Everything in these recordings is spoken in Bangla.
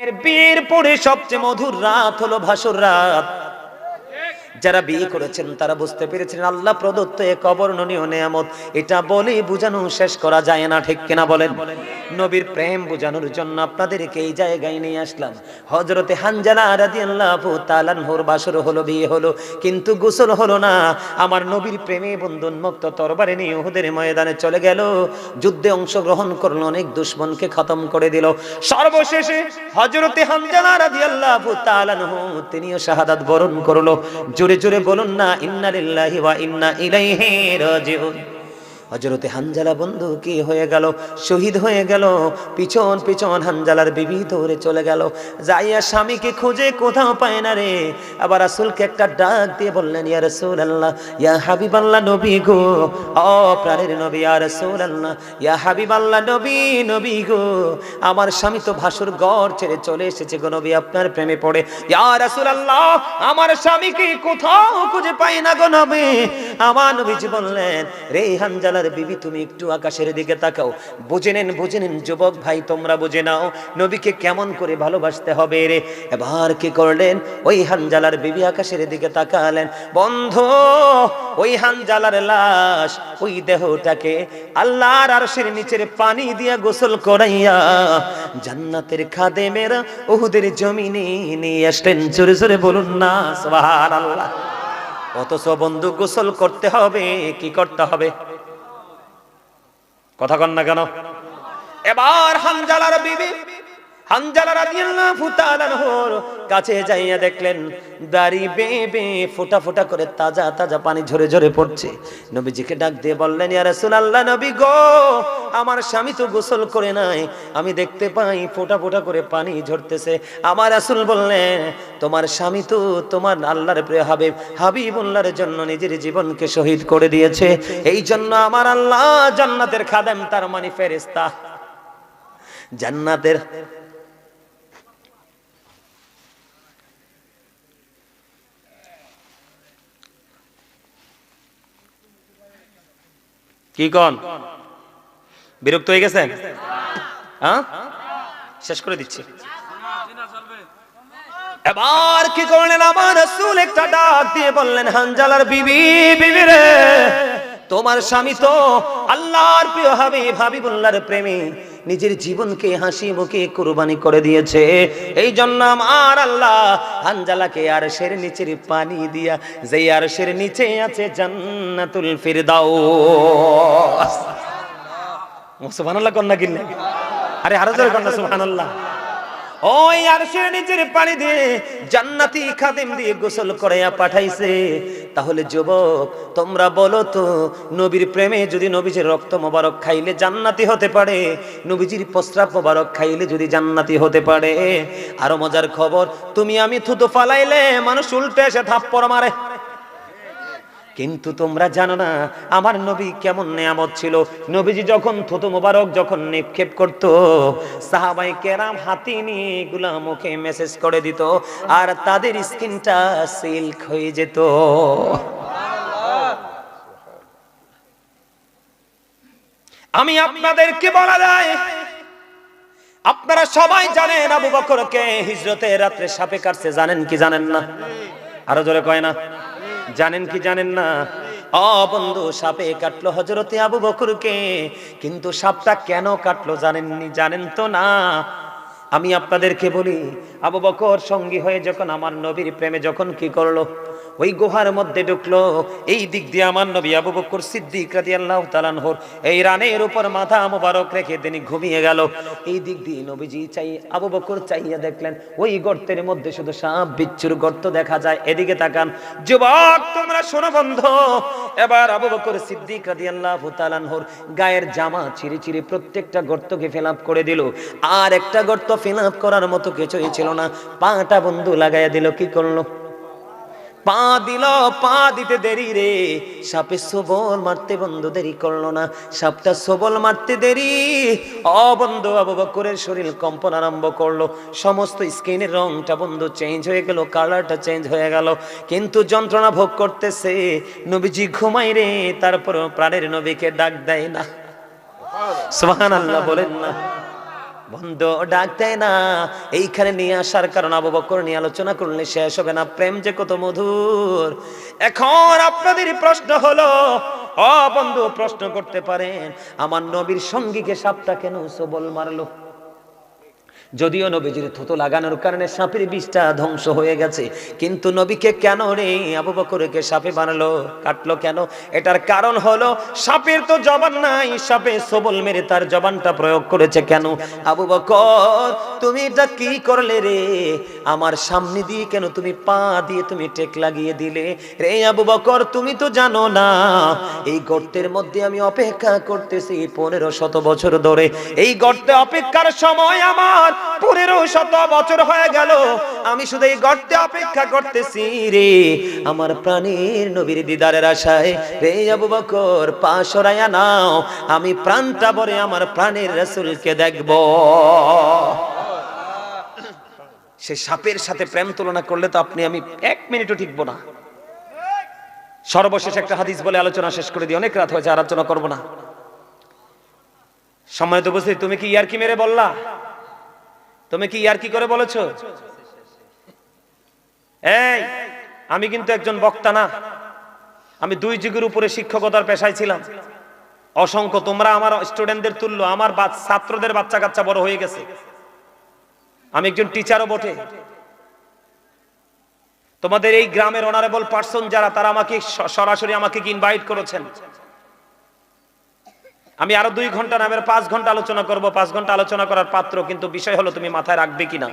এর বিয়ের পরে সবচেয়ে মধুর রাত হলো ভাসুর রাত। যারা বিয়ে করেছেন, তারা বুঝতে পেরেছেন আল্লাহ প্রদত্ত এক অবর্ণনীয় নেয়ামত। এটা বলে বুঝানো শেষ করা যায় না, ঠিক কিনা বলেন? নবীর প্রেম বোঝানোর জন্য আপনাদেরকে এই জায়গায় নিয়ে আসলাম। হজরতে হানজালা রাদিয়াল্লাহু তাআলার বাসর হলো, বিয়ে হলো, কিন্তু গোসল হলো না। আমার নবীর প্রেমে বন্ধন মুক্ত তরবারে নিয়ে উহুদের ময়দানে চলে গেল। যুদ্ধে অংশগ্রহণ করল, অনেক দুশ্মনকে খতম করে দিল। সর্বশেষে হজরতে হানজালা রাদিয়াল্লাহু তাআলাহু তিনিও শাহাদাত বরণ করল। জোরে জোরে বলুন না ইন্না ইন্না ইলাইহি রাজিউন। হজরতে হানজালা বন্ধু কি হয়ে গেল? শহীদ হয়ে গেল। পিছন পিছন হানজালার বিবি দৌড়ে চলে গেল। যাইয়া স্বামীকে খুঁজে কোথাও পায় না রে। আবার রাসূলকে একটা ডাক দিয়ে বললেন, ইয়া রাসূলুল্লাহ, ইয়া হাবিবাল্লাহ নবী গো। ও প্রাণের নবী, ইয়া রাসূলুল্লাহ, ইয়া হাবিবাল্লাহ নবী নবী গো। আমার স্বামী তো ভাসুর গড় ছেড়ে চলে এসেছে গো নবী, আপনার প্রেমে পড়ে। ইয়া রাসূলুল্লাহ, আমার স্বামীকে কোথাও খুঁজে পাই না গো নবী? আমার নবীজি বললেন, রে হানজালার বিবি, তুমি একটু আকাশের দিকে তাকাও। বুঝে নেন বুঝে নেন, যুবক ভাই, তোমরা বুঝে নাও, নবীকে কেমন করে ভালোবাসতে হবে রে? এবার কি করলেন? ওই হানজালার বিবি আকাশের দিকে তাকালেন। বন্ধ, ওই হানজালার লাশ, ওই দেহটাকে আল্লাহর আরশের নিচের পানি দিয়া গোসল করাইয়া জান্নাতের খাদেমেরা ওহুদের জমিনে নিয়ে আসলেন। জোরে জোরে বলুন না, সুবহানাল্লাহ। অথচ বন্ধু, গোসল করতে হবে, কি করতে হবে? কথা কন না কেন? এবার হানজালার বিবি কাছে যাইয়া দেখলেন, দাড়ি বে বে ফোঁটা ফোঁটা করে তাজা তাজা পানি ঝরে ঝরে পড়ছে। নবীজিকে ডাক দিয়ে বললেন, ইয়া রাসূলুল্লাহ নবী গো, আমার স্বামী তো গোসল করে নাই। আমি দেখতে পাই ফোঁটা ফোঁটা করে পানি ঝরতেছে। আমার রাসূল বললেন, তোমার স্বামী তো তোমার আল্লাহর প্রিয় হাবিব। হাবিবুল্লাহর জন্য নিজের জীবনকে শহীদ করে দিয়েছে। এই জন্য আমার আল্লাহ জান্নাতের খাদেম তার মানে ফেরেশতা। জান্নাতের কি কন? বিরক্ত হয়ে গেছেন? হ্যাঁ? শেষ করে দিচ্ছি। এবার কি করলেন? আমার রাসূল একটা ডাক দিয়ে বললেন, হানজালার বিবি বিবি তোমার স্বামী তো আল্লাহর প্রিয় হাবিব, হাবিবুল্লাহর প্রেমী। নিজের জীবনকে হাসি মুখে কুরবানি করে দিয়েছে। এই জন্য আমার আল্লাহ হানজালাকে আর সের নিচের পানি দিয়া যে আর সের নিচে আছে জান্নাতুল ফিরদাউস। সুবহানাল্লাহ কন্যা কিনলে আরে আরও জোরে কন্যা, সুবহানাল্লাহ। ওই আরশের নিচের পানি দিয়ে জান্নাতি খাদিম দিয়ে গোসল করাইয়া পাঠাইছে। তাহলে যুবক, তোমরা বলো তো, নবীর প্রেমে যদি নবীজির রক্ত মোবারক খাইলে জান্নাতি হতে পারে? নবীজির প্রস্রাব মোবারক খাইলে যদি জান্নাতি হতে পারে? আরও মজার খবর, তুমি আমি থুতু ফালাইলে মানুষ উল্টে এসে থাপ্পড় মারে। কিন্তু তোমরা জানো না, আমার নবী কেমন নেয়ামত ছিল। নবীজি যখন থুতু মোবারক যখন নিক্ষেপ করত সাহাবাই কেরাম হাতি নিয়ে এগুলা মুখে মেসেজ করে দিত আর তাদের স্কিনটা সিল্ক হয়ে যেত। আমি আপনাদেরকে বলা যায়, আপনারা সবাই জানেন আবু বকরকে হিজরতে রাত্রে সাপে কাটছে, জানেন কি জানেন না? আরও জোরে কয় না? জানেন কি জানেন না? বন্ধু, সাপে কাটলো হজরতে আবু বকরকে। কিন্তু সাপটা কেন কাটলো জানেননি? জানেন তো না? আমি আপনাদেরকে বলি, আবু বকর সঙ্গী হয়ে যখন আমার নবীর প্রেমে যখন কি করল? ওই গুহার মধ্যে ঢুকলো। এই দিক দিয়ে আমার নবী আবু বকর সিদ্দিক রাদিয়াল্লাহু তাআলার এই রানের উপর মাথা মোবারক রেখে তিনি ঘুমিয়ে গেল। এই দিক দিয়ে নবীজি চাই, আবু বকর চাইয়া দেখলেন, ওই গর্তের মধ্যে শুধু সাপ বিচ্ছুর গর্ত দেখা যায়, এদিকে তাকান। যুবক, তোমরা শোনো বন্ধ, এবার আবু বকর সিদ্দিক রাদিয়াল্লাহু তাআলার গায়ের জামা ছিঁড়ে ছিঁড়ে প্রত্যেকটা গর্তকে ফিল করে দিল। আর একটা গর্ত ফিল করার মতো কিছুই ছিল না। পাটা বন্ধু লাগাইয়া দিল, কি করল? পা দিল, পা দিতে দেরি রে। সাপে সবল মারতে দেরি করল না। সাপটা সবল মারতে দেরি। অবন্ধ শরীর কম্পন আরম্ভ করল। সমস্ত স্কিনের রংটা বন্ধু চেঞ্জ হয়ে গেল কালারটা চেঞ্জ হয়ে গেল। কিন্তু যন্ত্রণা ভোগ করতেছে। নবীজি ঘুমাই রে তারপর প্রাণের নবীকে ডাক দেয় না। সোহান আল্লাহ বলেন না। বন্ধু, ডাকতে না। এইখানে নিয়ে আসার কারণ আবু বকর নিয়ে আলোচনা করলে শেষ হবে না। প্রেম যে কত মধুর। এখন আপনাদের প্রশ্ন হলো, অ বন্ধু, প্রশ্ন করতে পারেন, আমার নবীর সঙ্গীকে সাপটা কেন সবল মারলো? যদিও নবীজির থুতো লাগানোর কারণে সাপের বিষটা ধ্বংস হয়ে গেছে, কিন্তু নবীকে কেন রে আবু বকরকে সাপে বানালো কাটলো কেন? এটার কারণ হলো সাপের তো জবান নাই, সাপে সবল মেরে তার জবানটা প্রয়োগ করেছে কেন? আবু বকর, তুমি এটা কি করলে রে? আমার সামনে দিয়ে কেন তুমি পা দিয়ে তুমি টেক লাগিয়ে দিলে? রে আবু বকর, তুমি তো জানো না, এই গর্তের মধ্যে আমি অপেক্ষা করতেছি পনেরো শত বছর ধরে। এই গর্তে অপেক্ষার সময় আমার পনেরো শত বছর হয়ে গেল। আমি শুধু এই গর্তে অপেক্ষা করতেছি রে। আমার প্রাণীর নবীর দিদারের আশায়, রে আবু বকর, পা সরাইয়া নাও। আমি প্রাণটা ভরে আমার প্রাণের রাসূলকে দেখব। সে সাপের সাথে প্রেম তুলনা করলে তো আপনি আমি এক মিনিটও টিকবো না। সর্বশেষ একটা হাদিস বলে আলোচনা শেষ করে দিই। অনেক রাত হয়েছে আলোচনা করব না। সময় তো বুঝলি তুমি কি ইয়ারকি মেরে বললা? তুমি কি ইয়ারকি করে বলেছ? এই, আমি কিন্তু একজন বক্তা না। আমি দুই যুগের উপরে শিক্ষকতার পেশায় ছিলাম। অসংখ্য, তোমরা আমার স্টুডেন্টদের তুললো আমার ছাত্রদের বাচ্চা কাচ্চা বড় হয়ে গেছে। আমি একজন টিচারও বটে। তোমাদের এই গ্রামের অনারেবল পার্সন যারা, তারা আমাকে সরাসরি আমাকে ইনভাইট করেছেন? আমি আরও দুই ঘণ্টা নামের পাঁচ ঘণ্টা আলোচনা করব, পাঁচ ঘণ্টা আলোচনা করার পাত্র, কিন্তু বিষয় হলো তুমি মাথায় রাখবে কিনা?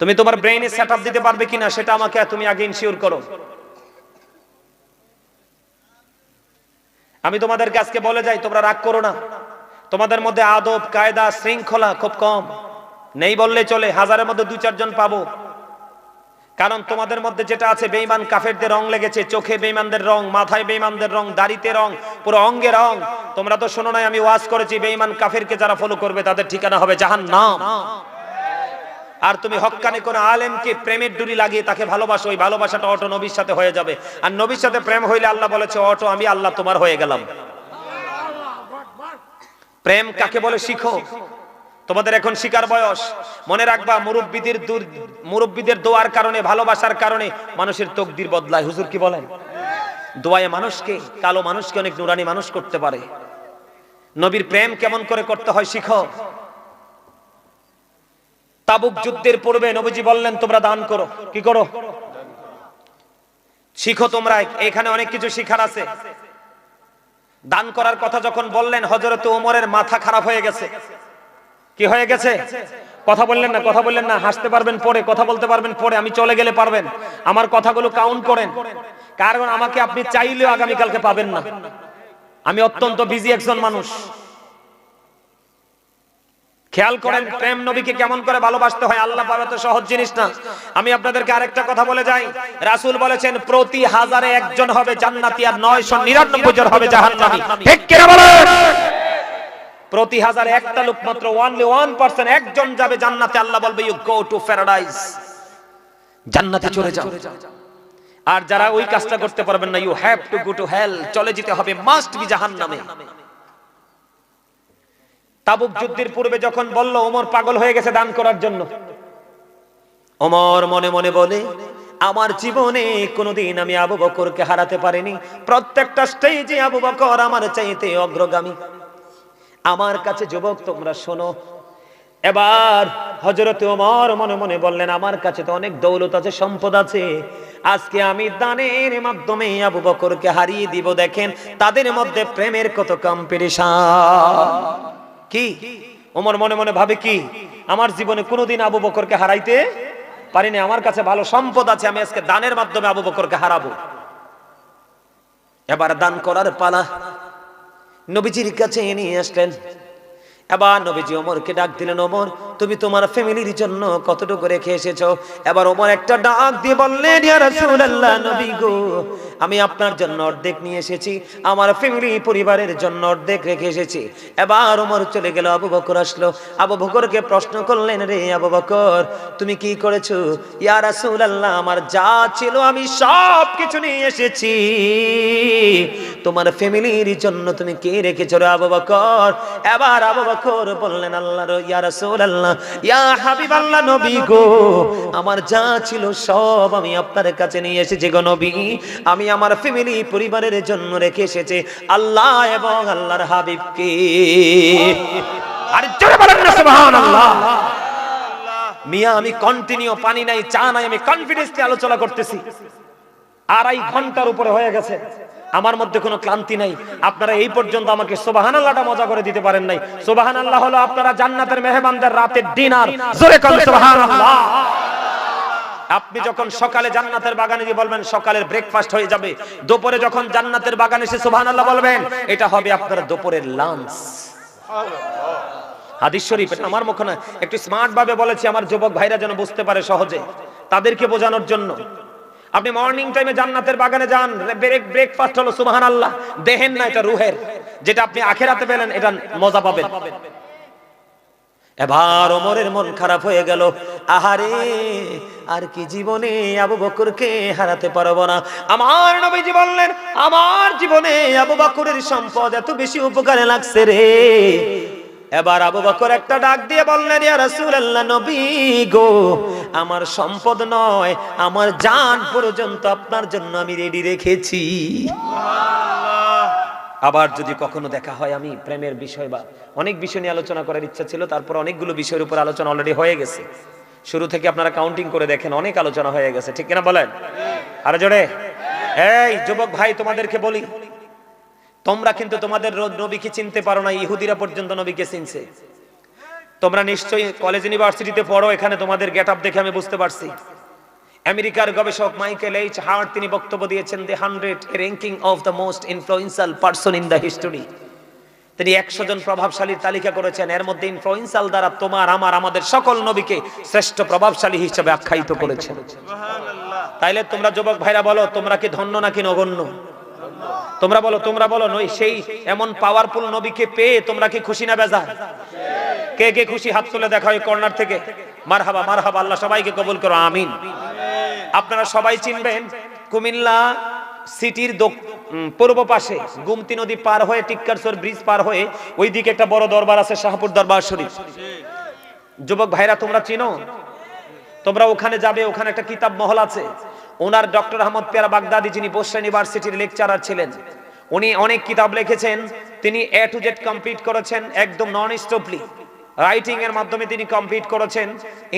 তুমি তোমার ব্রেইনে সেট দিতে পারবে কিনা, সেটা আমাকে তুমি আগে ইনশিওর করো। আমি তোমাদেরকে আজকে বলে যাই, তোমরা রাগ করো না। তোমাদের মধ্যে আদব, কায়দা, শৃঙ্খলা খুব কম। নেই বললে চলে, হাজারের মধ্যে দু চারজন পাবো। কারণ তোমাদের মধ্যে যেটা আছে বেইমান কাফেরদের রং লেগেছে। চোখে বেইমানদের রং মাথায় বেইমানদের রং দাড়িতে রং পুরো অঙ্গে রং। তোমরা তো শোনো নাই আমি ওয়াজ করেছি বেইমান কাফেরকে যারা ফলো করবে তাদের ঠিকানা হবে জাহান্নাম। আর তুমি হক্কানি কোন আলেমকে প্রেমের ডুরি লাগিয়ে তাকে ভালোবাসো ওই ভালোবাসাটা অটো নবীর সাথে হয়ে যাবে। আর নবীর সাথে প্রেম হইলে আল্লাহ বলেছে অটো আমি আল্লাহ তোমার হয়ে গেলাম। প্রেম কাকে বলে? শিখো। তোমাদের এখন শিকার বয়স। মনে রাখবা, মুরব্বীদের দূর- মুরব্বীদের দোয়ার কারণে, ভালোবাসার কারণে মানুষের তকদির বদলায়। হুজুর কি বলেন? দোয়ায় মানুষকে, কালো মানুষকে অনেক নুরানি মানুষ করতে পারে। নবীর প্রেম কেমন করে করতে হয় শিখো। তাবুক যুদ্ধের পূর্বে নবীজি বললেন, তোমরা দান করো। কি করো? শিখো তোমরা, এখানে অনেক কিছু শিখার আছে। দান করার কথা যখন বললেন হজরত ওমরের মাথা খারাপ হয়ে গেছে। কি হয়ে গেছে? কথা বললেন না, কথা বললেন না, হাসতে পারবেন পরে, কথা বলতে পারবেন পরে, আমি চলে গেলে পারবেন। আমার কথাগুলো কাউন্ট করেন। কারণ আমাকে আপনি চাইলেও আগামীকালকে পাবেন না। আমি অত্যন্ত বিজি একজন মানুষ। খেয়াল করেন, প্রেম নবীকে কেমন করে ভালোবাসতে হয়, আল্লাহ পাবে তো সহজ জিনিস না। আমি আপনাদেরকে আরেকটা কথা বলে যাই। রাসূল বলেছেন, প্রতি হাজারে একজন হবে জান্নাতি আর 999 জন হবে জাহান্নামী। ঠিক কি না বলেন? প্রতি হাজারে একটা লোক মাত্র ওয়ানলি ওয়ান পার্সেন্ট একজন যাবে জান্নাতে, আল্লাহ বলবে ইউ গো টু প্যারাডাইস জান্নাতে চলে যাও। আর যারা ওই কাজটা করতে পারবেন না you have to go to hell চলে যেতে হবে মাস্ট বি জাহান্নামে। তাবুক যুদ্ধের পূর্বে যখন বলল, ওমর পাগল হয়ে গেছে দান করার জন্য। ওমর মনে মনে বলে, আমার জীবনে কোনোদিন আমি আবু বকরকে হারাতে পারিনি। প্রত্যেকটা স্টেজে আবু বকর আমার চাইতে অগ্রগামী। আমার কাছে যুবক, তোমরা শোনো। এবার হজরত ওমর মনে মনে বললেন, আমার কাছে তো অনেক দৌলত আছে, সম্পদ আছে। আজকে আমি দানের মাধ্যমে আবু বকরকে হারিয়ে দিব, দেখেন, তাদের মধ্যে প্রেমের কত কম্পিটিশন কি? ওমর মনে মনে ভাবে কি? আমার জীবনে কোনোদিন আবু বকরকে হারাইতে পারিনি, আমার কাছে ভালো সম্পদ আছে, আমি আজকে দানের মাধ্যমে আবু বকরকে হারাবো। এবার দান করার পালা। নবীজির কাছে নিয়ে আসলেন। এবার নবীজি ওমরকে ডাক দিলেন, ওমর, তুমি তোমার ফ্যামিলির জন্য কতটুকু রেখে এসেছ? এবার ওমর একটা ডাক দিয়ে বললেন, ইয়া রাসূলুল্লাহ, নবী গো, আমি আপনার জন্য অর্ধেক নিয়ে এসেছি, আমার ফ্যামিলি পরিবারের জন্য অর্ধেক রেখে এসেছি। এবার ওমর চলে গেল, আবু বকর আসলো। আবু বকরকে প্রশ্ন করলেন, রে আবু বকর, তুমি কি করেছ? ইয়া রাসূলুল্লাহ, আমার যা ছিল আমি সব কিছু নিয়ে এসেছি। তোমার ফ্যামিলির জন্য তুমি কে রেখেছো রে আবু বকর? এবার আবু বকর বললেন আল্লাহর ইয়া রাসূলুল্লাহ, ইয়া হাবিবাল্লাহ নবী গো, আমার যা ছিল সব আমি আপনার কাছে নিয়ে এসেছি গো নবী। আমি আমার ফ্যামিলি পরিবারের জন্য রেখে এসেছি, আল্লাহ এবং আল্লাহর হাবিবকে। আর জোরে বলেন না, সুবহানাল্লাহ। মিয়া, আমি কন্টিনিউ পানি নাই, চা নাই, আমি কনফিডেন্সলি আলোচনা করতেছি। আড়াই ঘণ্টার উপরে হয়ে গেছে। আমার মধ্যে কোনো ক্লান্তি নাই। আপনারা এই পর্যন্ত আমাকে সোবাহান আল্লাহটা মজা করে দিতে পারেন নাই। সোবাহান আল্লাহ হলো আপনারা জান্নাতের মেহমানদের রাতের ডিনার। জোরে কোন সোবাহান আল্লাহ আপনি যখন সকালে জান্নাতের বাগানে গিয়ে বলবেন সকালের ব্রেকফাস্ট হয়ে যাবে। দুপুরে যখন জান্নাতের বাগানে এসে সোবাহান আল্লাহ বলবেন এটা হবে আপনার দুপুরের লাঞ্চ হাদিস শরীফ এটা আমার মুখ না একটু স্মার্ট ভাবে বলেছি আমার যুবক ভাইরা যেন বুঝতে পারে সহজে। তাদেরকে বোঝানোর জন্য। আপনি মর্নিং টাইমে জান্নাতের বাগানে যান ব্রেক ব্রেকফাস্ট হলো সুবহান আল্লাহ দেখেন না, এটা রুহের। যেটা আপনি আখেরাতে পেলেন, এটা মজা পাবেন। এবার ওমরের মন খারাপ হয়ে গেল। আহারে, আর কি জীবনে আবু বকরকে হারাতে পারব না? আমার নবীজি বললেন, আমার জীবনে আবু বকরের সম্পদ এত বেশি উপকারে লাগছে রে। এবার আবু বকর একটা ডাক দিয়ে বললেন, ইয়া রাসূলুল্লাহ, নবী গো আমার সম্পদ নয়, আমার জান পর্যন্ত আপনার জন্য আমি রেডি রেখেছি। আবার যদি কখনো দেখা হয় আমি, প্রেমের বিষয় বা অনেক বিষয় নিয়ে আলোচনা করার ইচ্ছা ছিল, তারপর অনেকগুলো বিষয়ের উপর আলোচনা অলরেডি হয়ে গেছে। শুরু থেকে আপনারা কাউন্টিং করে দেখেন, অনেক আলোচনা হয়ে গেছে, ঠিক কিনা বলেন? আরে জোরে? এই, যুবক ভাই, তোমাদেরকে বলি, তোমরা কিন্তু তোমাদের নবীকে চিনতে পারো না, ইহুদিরা পর্যন্ত নবীকে চিনছে। তোমরা নিশ্চয়ই কলেজ ইউনিভার্সিটিতে পড়ো এখানে তোমাদের গেট আপ দেখে আমি বুঝতে পারছি। আমেরিকার গবেষক মাইকেল এইচ হার্ট তিনি বক্তব্য দিয়েছেন the hundred ranking of the most influential person in the history তিনি একশো জন প্রভাবশালীর তালিকা করেছেন এর মধ্যে ইনফ্লুয়েন্সাল দ্বারা তোমার আমার আমাদের সকল নবীকে শ্রেষ্ঠ প্রভাবশালী হিসেবে আখ্যায়িত করেছেন। তাইলে তোমরা যুবক ভাইরা বলো তোমরা কি ধন্য নাকি নগণ্য? তোমরা বলো তোমরা বলো নই সেই এমন পাওয়ারফুল নবীকে পেয়ে তোমরা কি খুশি না বেজার? কে কে খুশি হাত তুলে দেখা হয় কর্নার থেকে? মারহাবা মারহাবা, আল্লাহ সবাইকে কবুল করো, আমিন। আপনারা সবাই চিনবেন, কুমিল্লা সিটির দক- পূর্ব পাশে গুমতি নদী পার হয়ে, টিক্কারসর ব্রিজ পার হয়ে, ওইদিকে একটা বড় দরবার আছে, শাহপুর দরবার শরীফ। যুবক ভাইরা, তোমরা চিনো? তোমরা ওখানে যাবে, ওখানে একটা কিতাব মহল আছে। ওনার ডক্টর আহমদ পেয়ারা বাগদাদি, যিনি বসরা ইউনিভার্সিটির লেকচারার ছিলেন, উনি অনেক কিতাব লিখেছেন। তিনি এ টু জেড কমপ্লিট করেছেন, একদম নন স্টপলি রাইটিং এর মাধ্যমে তিনি কমপ্লিট করেছেন।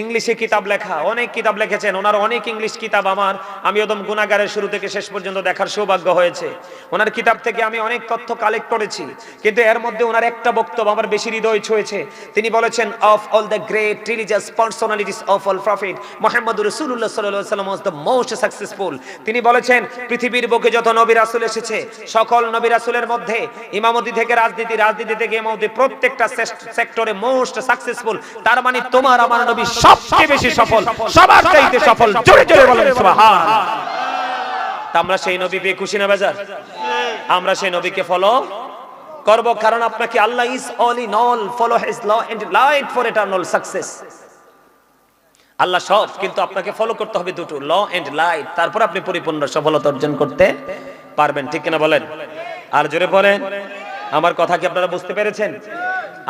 ইংলিশে কিতাব লেখা, অনেক কিতাব লিখেছেন। ওনার অনেক ইংলিশ কিতাব আমার। আমি একদম গুণাগারের শুরু থেকে শেষ পর্যন্ত দেখার সৌভাগ্য হয়েছে। ওনার কিতাব থেকে আমি অনেক তথ্য কালেক্ট করেছি। কিন্তু এর মধ্যে ওনার একটা বক্তব্য আমার বেশি হৃদয় ছুঁয়েছে। তিনি বলেছেন of all the great religious personalities of all prophet Muhammad রসুল্লাহ সাল্লাহ সাল্লাম ওয়াজ দ্য মোস্ট সাকসেসফুল তিনি বলেছেন, পৃথিবীর বুকে যত নবী রাসূল এসেছে, সকল নবী রাসূলের মধ্যে ইমামতি থেকে রাজনীতি রাজনীতি থেকে ইমামতি, প্রত্যেকটা সেক্টরে মোস্ট সাকসেসফুল তার মানে তোমার আমার নবী সবচেয়ে বেশি সফল সবার চাইতে সফল জোরে জোরে বলেন সুবহানাল্লাহ। তা আমরা সেই নবী পেয়ে খুশি না বেজার? আমরা সেই নবীকে ফলো করব কারণ আপনাকে Allah is all in all follow his law and light for eternal success Allah সব কিন্তু আপনাকে ফলো করতে হবে দুটো ল এন্ড লাইট তারপর আপনি পরিপূর্ণ সফলতা অর্জন করতে পারবেন ঠিক কিনা বলেন? আর জোরে বলেন আমার কথা কি আপনারা বুঝতে পেরেছেন?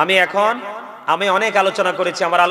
আমি এখন আমি অনেক আলোচনা করেছি আমার